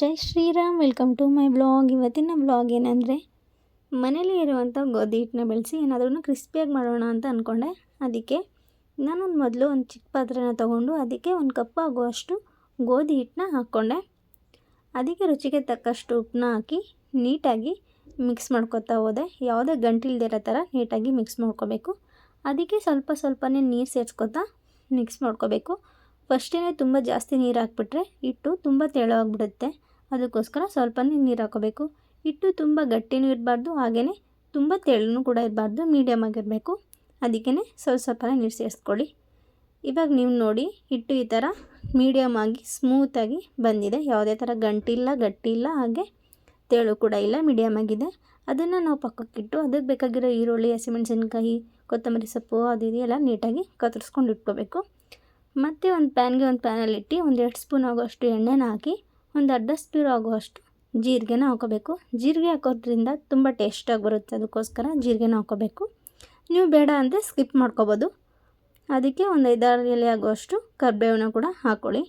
Jai Shriram, welcome to my blog. ಇವತ್ತಿನ blog ಏನಂದರೆ, ಮನೇಲಿ ಇರುವಂಥ ಗೋಧಿ ಹಿಟ್ಟನ್ನ ಬೆಳೆಸಿ ಏನಾದ್ರೂ ಕ್ರಿಸ್ಪಿಯಾಗಿ ಮಾಡೋಣ ಅಂತ ಅಂದ್ಕೊಂಡೆ ಅದಕ್ಕೆ ನಾನೊಂದು ಮೊದಲು ಒಂದು ಚಿಕ್ಕ ಪಾತ್ರೆನ ತೊಗೊಂಡು ಅದಕ್ಕೆ ಒಂದು ಕಪ್ ಆಗುವಷ್ಟು ಗೋಧಿ ಹಿಟ್ಟನ್ನ ಹಾಕ್ಕೊಂಡೆ. ಅದಕ್ಕೆ ರುಚಿಗೆ ತಕ್ಕಷ್ಟು ಉಪ್ಪನ್ನ ಹಾಕಿ ನೀಟಾಗಿ ಮಿಕ್ಸ್ ಮಾಡ್ಕೊತಾ ಹೋದೆ. ಯಾವುದೇ ಗಂಟಿಲ್ದಿರೋ ಥರ ನೀಟಾಗಿ ಮಿಕ್ಸ್ ಮಾಡ್ಕೋಬೇಕು. ಅದಕ್ಕೆ ಸ್ವಲ್ಪ ಸ್ವಲ್ಪನೇ ನೀರು ಸೇರಿಸ್ಕೊತಾ ಮಿಕ್ಸ್ ಮಾಡ್ಕೋಬೇಕು. ಫಸ್ಟೇ ತುಂಬ ಜಾಸ್ತಿ ನೀರು ಹಾಕ್ಬಿಟ್ರೆ ಹಿಟ್ಟು ತುಂಬ ತೆಳುವಾಗ್ಬಿಡುತ್ತೆ. ಅದಕ್ಕೋಸ್ಕರ ಸ್ವಲ್ಪನೇ ನೀರು ಹಾಕೋಬೇಕು. ಹಿಟ್ಟು ತುಂಬ ಗಟ್ಟಿನೂ ಇರಬಾರ್ದು ಹಾಗೆಯೇ ತುಂಬ ತೆಳ್ಳೂ ಕೂಡ ಇರಬಾರ್ದು ಮೀಡಿಯಮ್ ಆಗಿರಬೇಕು. ಅದಕ್ಕೇ ಸ್ವಲ್ಪ ಸ್ವಲ್ಪನೇ ನೀರು ಸೇರಿಸ್ಕೊಳ್ಳಿ. ಇವಾಗ ನೀವು ನೋಡಿ, ಹಿಟ್ಟು ಈ ಥರ ಮೀಡಿಯಮ್ ಆಗಿ ಸ್ಮೂತಾಗಿ ಬಂದಿದೆ. ಯಾವುದೇ ಥರ ಗಂಟಿಲ್ಲ, ಗಟ್ಟಿಲ್ಲ, ಹಾಗೆ ತೆಳು ಕೂಡ ಇಲ್ಲ ಮೀಡಿಯಮ್ ಆಗಿದೆ. ಅದನ್ನು ನಾವು ಪಕ್ಕಕ್ಕಿಟ್ಟು ಅದಕ್ಕೆ ಬೇಕಾಗಿರೋ ಈರುಳ್ಳಿ, ಹಸಿಮೆಣಸಿನ್ಕಾಯಿ, ಕೊತ್ತಂಬರಿ ಸೊಪ್ಪು, ಅದು ಇದೆಲ್ಲ ನೀಟಾಗಿ ಕತ್ತರಿಸ್ಕೊಂಡು ಇಟ್ಕೋಬೇಕು. ಮತ್ತು ಒಂದು ಪ್ಯಾನ್ಗೆ ಒಂದು ಪ್ಯಾನಲ್ಲಿ ಇಟ್ಟು ಒಂದು ಎರಡು ಸ್ಪೂನ್ ಆಗುವಷ್ಟು ಎಣ್ಣೆನ ಹಾಕಿ ಒಂದು ಅರ್ಧ ಸ್ಪೂನ್ ಆಗುವಷ್ಟು ಜೀರಿಗೆನ ಹಾಕೋಬೇಕು. ಜೀರಿಗೆ ಹಾಕೋದ್ರಿಂದ ತುಂಬ ಟೇಸ್ಟಾಗಿ ಬರುತ್ತೆ ಅದಕ್ಕೋಸ್ಕರ ಜೀರಿಗೆನ ಹಾಕೋಬೇಕು. ನೀವು ಬೇಡ ಅಂದರೆ ಸ್ಕಿಪ್ ಮಾಡ್ಕೋಬೋದು. ಅದಕ್ಕೆ ಒಂದು ಐದಾರು ಎಲೆ ಆಗುವಷ್ಟು ಕರಿಬೇವನ್ನ ಕೂಡ ಹಾಕ್ಕೊಳ್ಳಿ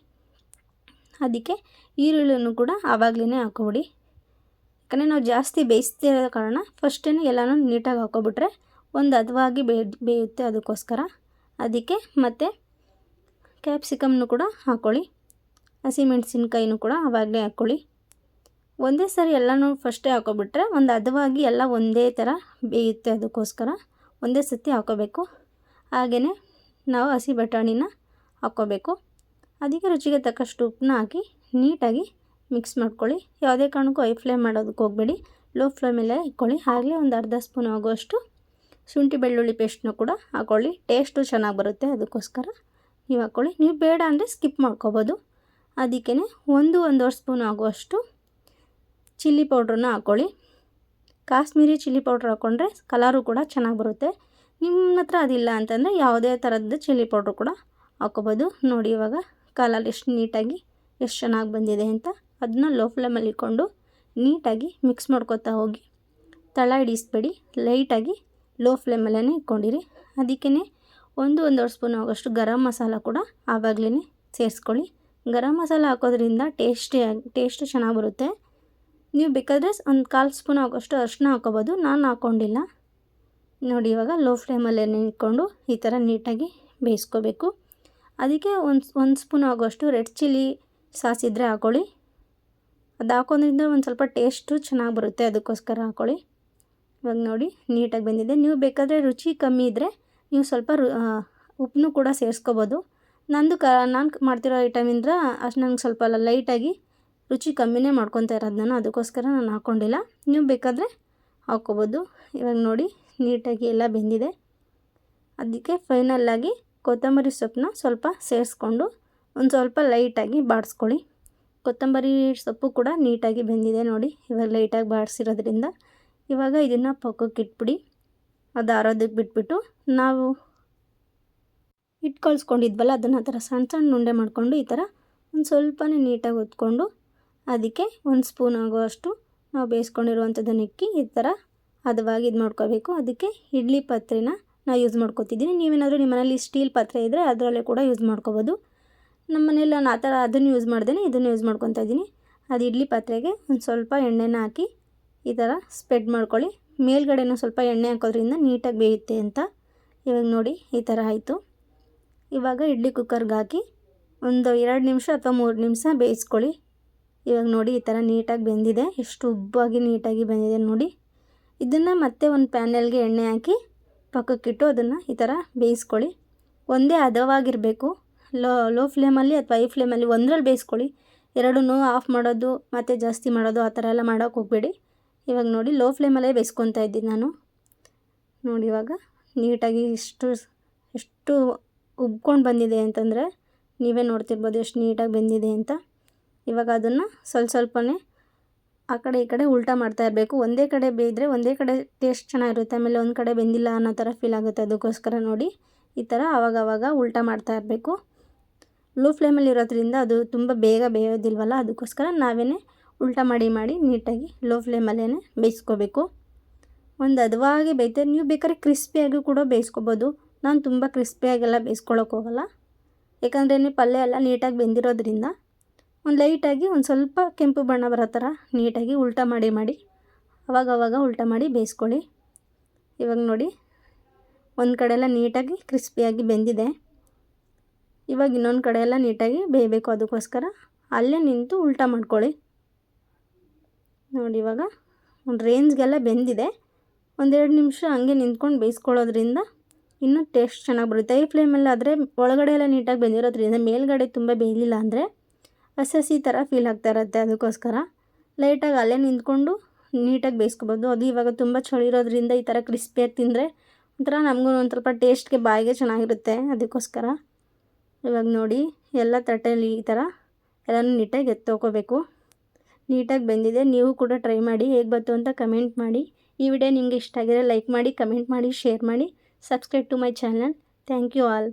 ಅದಕ್ಕೆ ಈರುಳ್ಳಿನೂ ಕೂಡ ಆವಾಗಲೇ ಹಾಕೋಬಿಡಿ ಯಾಕಂದರೆ ನಾವು ಜಾಸ್ತಿ ಬೇಯಿಸ್ತಿರೋ ಕಾರಣ ಫಸ್ಟೇ ಎಲ್ಲನೂ ನೀಟಾಗಿ ಹಾಕೋಬಿಟ್ರೆ ಒಂದು ಹದವಾಗಿ ಬೇಯ ಬೇಯುತ್ತೆ ಅದಕ್ಕೋಸ್ಕರ. ಅದಕ್ಕೆ ಮತ್ತು ಕ್ಯಾಪ್ಸಿಕಮ್ನು ಕೂಡ ಹಾಕ್ಕೊಳ್ಳಿ ಹಸಿಮೆಣಸಿನ್ಕಾಯಿನೂ ಕೂಡ ಆವಾಗಲೇ ಹಾಕ್ಕೊಳ್ಳಿ ಒಂದೇ ಸರಿ ಎಲ್ಲನೂ ಫಸ್ಟೇ ಹಾಕೋಬಿಟ್ರೆ ಒಂದು ಹದವಾಗಿ ಎಲ್ಲ ಒಂದೇ ಥರ ಬೇಯುತ್ತೆ ಅದಕ್ಕೋಸ್ಕರ. ಒಂದೇ ಸತಿ ಹಾಕೋಬೇಕು. ಹಾಗೆಯೇ ನಾವು ಹಸಿ ಬಟಾಣಿನ ಹಾಕ್ಕೋಬೇಕು ಅದಕ್ಕೆ ರುಚಿಗೆ ತಕ್ಕಷ್ಟು ಉಪ್ಪನ್ನ ಹಾಕಿ ನೀಟಾಗಿ ಮಿಕ್ಸ್ ಮಾಡ್ಕೊಳ್ಳಿ. ಯಾವುದೇ ಕಾರಣಕ್ಕೂ ಐ ಫ್ಲೇಮ್ ಮಾಡೋದಕ್ಕೆ ಹೋಗಬೇಡಿ. ಲೋ ಫ್ಲೇಮಲ್ಲೇ ಇಟ್ಕೊಳ್ಳಿ. ಆಗಲೇ ಒಂದು ಅರ್ಧ ಸ್ಪೂನ್ ಆಗುವಷ್ಟು ಶುಂಠಿ ಬೆಳ್ಳುಳ್ಳಿ ಪೇಸ್ಟ್ನ ಕೂಡ ಹಾಕ್ಕೊಳ್ಳಿ ಟೇಸ್ಟು ಚೆನ್ನಾಗಿ ಬರುತ್ತೆ ಅದಕ್ಕೋಸ್ಕರ. ನೀವು ಹಾಕ್ಕೊಳ್ಳಿ ನೀವು ಬೇಡ ಅಂದರೆ ಸ್ಕಿಪ್ ಮಾಡ್ಕೊಬೋದು. ಅದಕ್ಕೇ ಒಂದು ಒಂದೂವರೆ ಸ್ಪೂನ್ ಆಗುವಷ್ಟು ಚಿಲ್ಲಿ ಪೌಡ್ರನ್ನ ಹಾಕ್ಕೊಳ್ಳಿ ಕಾಶ್ಮೀರಿ ಚಿಲ್ಲಿ ಪೌಡ್ರ್ ಹಾಕ್ಕೊಂಡ್ರೆ ಕಲರು ಕೂಡ ಚೆನ್ನಾಗಿ ಬರುತ್ತೆ. ನಿಮ್ಮ ಹತ್ರ ಅದಿಲ್ಲ ಅಂತಂದರೆ ಯಾವುದೇ ಥರದ್ದು ಚಿಲ್ಲಿ ಪೌಡ್ರು ಕೂಡ ಹಾಕ್ಕೋಬೋದು ನೋಡಿ ಇವಾಗ ಕಲರ್ ಎಷ್ಟು ನೀಟಾಗಿ, ಎಷ್ಟು ಚೆನ್ನಾಗಿ ಬಂದಿದೆ ಅಂತ. ಅದನ್ನ ಲೋ ಫ್ಲೇಮಲ್ಲಿ ಇಟ್ಕೊಂಡು ನೀಟಾಗಿ ಮಿಕ್ಸ್ ಮಾಡ್ಕೊತಾ ಹೋಗಿ. ತಳ ಹಿಡಿಸ್ಬೇಡಿ. ಲೈಟಾಗಿ ಲೋ ಫ್ಲೇಮಲ್ಲೇ ಇಟ್ಕೊಂಡಿರಿ. ಅದಕ್ಕೇ ಒಂದು ಒಂದೂವರೆ ಸ್ಪೂನ್ ಆಗೋಷ್ಟು ಗರಂ ಮಸಾಲ ಕೂಡ ಆವಾಗಲೇ ಸೇರಿಸ್ಕೊಳ್ಳಿ. ಗರಂ ಮಸಾಲ ಹಾಕೋದ್ರಿಂದ ಟೇಸ್ಟಿಯಾಗಿ ಟೇಸ್ಟ್ ಚೆನ್ನಾಗಿ ಬರುತ್ತೆ ನೀವು ಬೇಕಾದರೆ ಒಂದು ಕಾಲು ಸ್ಪೂನ್ ಆಗೋಷ್ಟು ಅರಿಶಿನ ಹಾಕೋಬೋದು. ನಾನು ಹಾಕ್ಕೊಂಡಿಲ್ಲ ನೋಡಿ, ಇವಾಗ ಲೋ ಫ್ಲೇಮಲ್ಲೇ ಇಟ್ಕೊಂಡು ಈ ಥರ ನೀಟಾಗಿ ಬೇಯಿಸ್ಕೋಬೇಕು. ಅದಕ್ಕೆ ಒಂದು ಒಂದು ಸ್ಪೂನ್ ಆಗೋಷ್ಟು ರೆಡ್ ಚಿಲ್ಲಿ ಸಾಸ್ ಇದ್ದರೆ ಹಾಕೊಳ್ಳಿ. ಅದು ಹಾಕೋದ್ರಿಂದ ಒಂದು ಸ್ವಲ್ಪ ಟೇಸ್ಟು ಚೆನ್ನಾಗಿ ಬರುತ್ತೆ ಅದಕ್ಕೋಸ್ಕರ ಹಾಕೊಳ್ಳಿ. ಇವಾಗ ನೋಡಿ, ನೀಟಾಗಿ ಬಂದಿದೆ. ನೀವು ಬೇಕಾದರೆ ರುಚಿ ಕಮ್ಮಿ ಇದ್ದರೆ ನೀವು ಸ್ವಲ್ಪ ರು ಉಪ್ಪನ್ನು ಕೂಡ ಸೇರಿಸ್ಕೋಬೋದು. ನಂದು ಕ ನಾನು ಮಾಡ್ತಿರೋ ಐಟಮಿಂದ ಅಷ್ಟು ನಂಗೆ ಸ್ವಲ್ಪ ಲೈಟಾಗಿ ರುಚಿ ಕಮ್ಮಿನೇ ಮಾಡ್ಕೊತಾ ಇರೋದು ನಾನು ಅದಕ್ಕೋಸ್ಕರ ನಾನು ಹಾಕ್ಕೊಂಡಿಲ್ಲ ನೀವು ಬೇಕಾದರೆ ಹಾಕ್ಕೋಬೋದು. ಇವಾಗ ನೋಡಿ, ನೀಟಾಗಿ ಎಲ್ಲ ಬೆಂದಿದೆ. ಅದಕ್ಕೆ ಫೈನಲ್ಲಾಗಿ ಕೊತ್ತಂಬರಿ ಸೊಪ್ಪನ್ನ ಸ್ವಲ್ಪ ಸೇರಿಸ್ಕೊಂಡು ಒಂದು ಸ್ವಲ್ಪ ಲೈಟಾಗಿ ಬಾಡಿಸ್ಕೊಳ್ಳಿ. ಕೊತ್ತಂಬರಿ ಸೊಪ್ಪು ಕೂಡ ನೀಟಾಗಿ ಬೆಂದಿದೆ ನೋಡಿ, ಇವಾಗ ಲೈಟಾಗಿ ಬಾಡಿಸಿರೋದ್ರಿಂದ. ಇವಾಗ ಇದನ್ನು ಪಕ್ಕಕ್ಕೆ ಇಟ್ಬಿಡಿ. ಅದು ಆರೋದಕ್ಕೆ ಬಿಟ್ಬಿಟ್ಟು ನಾವು ಕಳಿಸ್ಕೊಂಡಿದ್ವಲ್ಲ ಅದನ್ನು ಆ ಥರ ಸಣ್ಣ ಸಣ್ಣ ಉಂಡೆ ಮಾಡಿಕೊಂಡು ಈ ಥರ ಒಂದು ಸ್ವಲ್ಪನೇ ನೀಟಾಗಿ ಹೊತ್ಕೊಂಡು ಅದಕ್ಕೆ ಒಂದು ಸ್ಪೂನ್ ಆಗುವಷ್ಟು ನಾವು ಬೇಯಿಸ್ಕೊಂಡಿರುವಂಥದ್ದನ್ನು ಇಕ್ಕಿ ಈ ಥರ ಹದವಾಗಿ ಇದು ಮಾಡ್ಕೋಬೇಕು ಅದಕ್ಕೆ ಇಡ್ಲಿ ಪಾತ್ರೆನ ನಾವು ಯೂಸ್ ಮಾಡ್ಕೋತಿದ್ದೀನಿ. ನೀವೇನಾದರೂ ನಿಮ್ಮ ಮನೇಲಿ ಸ್ಟೀಲ್ ಪಾತ್ರೆ ಇದ್ದರೆ ಅದರಲ್ಲೇ ಕೂಡ ಯೂಸ್ ಮಾಡ್ಕೋಬೋದು. ನಮ್ಮ ಮನೇಲಿ ನಾನು ಆ ಥರ ಅದನ್ನು ಯೂಸ್ ಮಾಡ್ದೇನೆ ಇದನ್ನು ಯೂಸ್ ಮಾಡ್ಕೊತಾ ಇದ್ದೀನಿ. ಅದು ಇಡ್ಲಿ ಪಾತ್ರೆಗೆ ಒಂದು ಸ್ವಲ್ಪ ಎಣ್ಣೆನ ಹಾಕಿ ಈ ಥರ ಸ್ಪ್ರೆಡ್ ಮಾಡ್ಕೊಳ್ಳಿ. ಮೇಲ್ಗಡೆನೂ ಸ್ವಲ್ಪ ಎಣ್ಣೆ ಹಾಕೋದ್ರಿಂದ ನೀಟಾಗಿ ಬೇಯುತ್ತೆ ಅಂತ. ಇವಾಗ ನೋಡಿ ಈ ಥರ ಆಯಿತು. ಇವಾಗ ಇಡ್ಲಿ ಕುಕ್ಕರ್ಗೆ ಹಾಕಿ ಒಂದು ಎರಡು ನಿಮಿಷ ಅಥವಾ ಮೂರು ನಿಮಿಷ ಬೇಯಿಸ್ಕೊಳ್ಳಿ. ಇವಾಗ ನೋಡಿ ಈ ಥರ ನೀಟಾಗಿ ಬೆಂದಿದೆ. ಎಷ್ಟು ಉಬ್ಬಾಗಿ ನೀಟಾಗಿ ಬಂದಿದೆ ನೋಡಿ. ಇದನ್ನು ಮತ್ತೆ ಒಂದು ಪ್ಯಾನಲ್ಗೆ ಎಣ್ಣೆ ಹಾಕಿ ಪಕ್ಕಕ್ಕಿಟ್ಟು ಅದನ್ನು ಈ ಥರ ಬೇಯಿಸ್ಕೊಳ್ಳಿ. ಒಂದೇ ಹದವಾಗಿರಬೇಕು. ಲೋ ಲೋ ಫ್ಲೇಮಲ್ಲಿ ಅಥವಾ ಐ ಫ್ಲೇಮಲ್ಲಿ ಒಂದರಲ್ಲಿ ಬೇಯಿಸ್ಕೊಳ್ಳಿ. ಎರಡೂ ಆಫ್ ಮಾಡೋದು, ಮತ್ತು ಜಾಸ್ತಿ ಮಾಡೋದು, ಆ ಥರ ಎಲ್ಲ ಮಾಡೋಕ್ಕೆ ಹೋಗಬೇಡಿ. ಇವಾಗ ನೋಡಿ ಲೋ ಫ್ಲೇಮಲ್ಲೇ ಬೇಯಿಸ್ಕೊತಾ ಇದ್ದೀನಿ ನಾನು. ನೋಡಿ ಇವಾಗ ನೀಟಾಗಿ ಎಷ್ಟು ಎಷ್ಟು ಉಬ್ಕೊಂಡು ಬಂದಿದೆ ಅಂತಂದರೆ ನೀವೇ ನೋಡ್ತಿರ್ಬೋದು ಎಷ್ಟು ನೀಟಾಗಿ ಬಂದಿದೆ ಅಂತ. ಇವಾಗ ಅದನ್ನು ಸ್ವಲ್ಪ ಸ್ವಲ್ಪನೇ ಆ ಕಡೆ ಈ ಕಡೆ ಉಲ್ಟಾ ಮಾಡ್ತಾ ಇರಬೇಕು. ಒಂದೇ ಕಡೆ ಬೇಯಿದ್ರೆ ಒಂದೇ ಕಡೆ ಟೇಸ್ಟ್ ಚೆನ್ನಾಗಿರುತ್ತೆ. ಆಮೇಲೆ ಒಂದು ಕಡೆ ಬೆಂದಿಲ್ಲ ಅನ್ನೋ ಥರ ಫೀಲ್ ಆಗುತ್ತೆ ಅದಕ್ಕೋಸ್ಕರ ನೋಡಿ ಈ ಥರ ಆವಾಗ ಆವಾಗ ಉಲ್ಟಾ ಮಾಡ್ತಾ ಇರಬೇಕು. ಲೋ ಫ್ಲೇಮಲ್ಲಿ ಇರೋದ್ರಿಂದ ಅದು ತುಂಬ ಬೇಗ ಬೇಯೋದಿಲ್ವಲ್ಲ, ಅದಕ್ಕೋಸ್ಕರ ನಾವೇ ಉಲ್ಟಾ ಮಾಡಿ ಮಾಡಿ ನೀಟಾಗಿ ಲೋ ಫ್ಲೇಮಲ್ಲೇ ಬೇಯಿಸ್ಕೋಬೇಕು. ಒಂದು ಹದವಾಗಿ ಬೇಯ್ತಾರೆ ನೀವು ಬೇಕಾದ್ರೆ ಕ್ರಿಸ್ಪಿಯಾಗಿ ಕೂಡ ಬೇಯಿಸ್ಕೊಬೋದು. ನಾನು ತುಂಬ ಕ್ರಿಸ್ಪಿಯಾಗೆಲ್ಲ ಬೇಯಿಸ್ಕೊಳ್ಳೋಕೆ ಹೋಗಲ್ಲ. ಯಾಕಂದ್ರೆ ಪಲ್ಯ ಎಲ್ಲ ನೀಟಾಗಿ ಬೆಂದಿರೋದ್ರಿಂದ ಒಂದು ಲೈಟಾಗಿ ಒಂದು ಸ್ವಲ್ಪ ಕೆಂಪು ಬಣ್ಣ ಬರೋ ಥರ ನೀಟಾಗಿ ಉಲ್ಟಾ ಮಾಡಿ ಮಾಡಿ, ಅವಾಗವಾಗ ಉಲ್ಟಾ ಮಾಡಿ ಬೇಯಿಸ್ಕೊಳ್ಳಿ. ಇವಾಗ ನೋಡಿ, ಒಂದು ಕಡೆ ಎಲ್ಲ ನೀಟಾಗಿ ಕ್ರಿಸ್ಪಿಯಾಗಿ ಬೆಂದಿದೆ. ಇವಾಗ ಇನ್ನೊಂದು ಕಡೆ ಎಲ್ಲ ನೀಟಾಗಿ ಬೇಯಬೇಕು ಅದಕ್ಕೋಸ್ಕರ. ಅಲ್ಲೇ ನಿಂತು ಉಲ್ಟಾ ಮಾಡ್ಕೊಳ್ಳಿ. ನೋಡಿ ಇವಾಗ ಒಂದು ರೇಂಜ್ಗೆಲ್ಲ ಬೆಂದಿದೆ. ಒಂದೆರಡು ನಿಮಿಷ ಹಂಗೆ ನಿಂತ್ಕೊಂಡು ಬೇಯಿಸ್ಕೊಳ್ಳೋದ್ರಿಂದ ಇನ್ನೂ ಟೇಸ್ಟ್ ಚೆನ್ನಾಗಿ ಬರುತ್ತೆ. ಐ ಫ್ಲೇಮಲ್ಲಿ ಆದರೆ ಒಳಗಡೆ ಎಲ್ಲ ನೀಟಾಗಿ ಬೆಂದಿರೋದ್ರಿಂದ ಮೇಲ್ಗಡೆ ತುಂಬ ಬೇಯಲಿಲ್ಲ ಅಂದರೆ ಹಸಿ ಹಸಿ ಥರ ಫೀಲ್ ಆಗ್ತಾ ಇರುತ್ತೆ ಅದಕ್ಕೋಸ್ಕರ. ಲೈಟಾಗಿ ಅಲ್ಲೇ ನಿಂತ್ಕೊಂಡು ನೀಟಾಗಿ ಬೇಯಿಸ್ಕೊಬೋದು. ಅದು ಇವಾಗ ತುಂಬ ಚಳಿ ಇರೋದ್ರಿಂದ ಈ ಥರ ಕ್ರಿಸ್ಪಿಯಾಗಿ ತಿಂದರೆ ಒಂಥರ ನಮಗೂ ಒಂದು ಸ್ವಲ್ಪ ಟೇಸ್ಟ್ಗೆ ಬಾಯಿಗೆ ಚೆನ್ನಾಗಿರುತ್ತೆ ಅದಕ್ಕೋಸ್ಕರ. ಇವಾಗ ನೋಡಿ, ಎಲ್ಲ ತಟ್ಟೆಯಲ್ಲಿ ಈ ಥರ ಎಲ್ಲನೂ ನೀಟಾಗಿ ಎತ್ತೋಕೋಬೇಕು ನೀಟಾಗಿ ಬೆಂದಿದೆ, ನೀವು ಕೂಡ ಟ್ರೈ ಮಾಡಿ, ಹೇಗೆ ಬಂತು ಅಂತ ಕಮೆಂಟ್ ಮಾಡಿ. ಈ ವಿಡಿಯೋ ನಿಮಗೆ ಇಷ್ಟ ಆಗಿದ್ರೆ ಲೈಕ್ ಮಾಡಿ ಕಮೆಂಟ್ ಮಾಡಿ ಶೇರ್ ಮಾಡಿ. Subscribe to my channel thank you all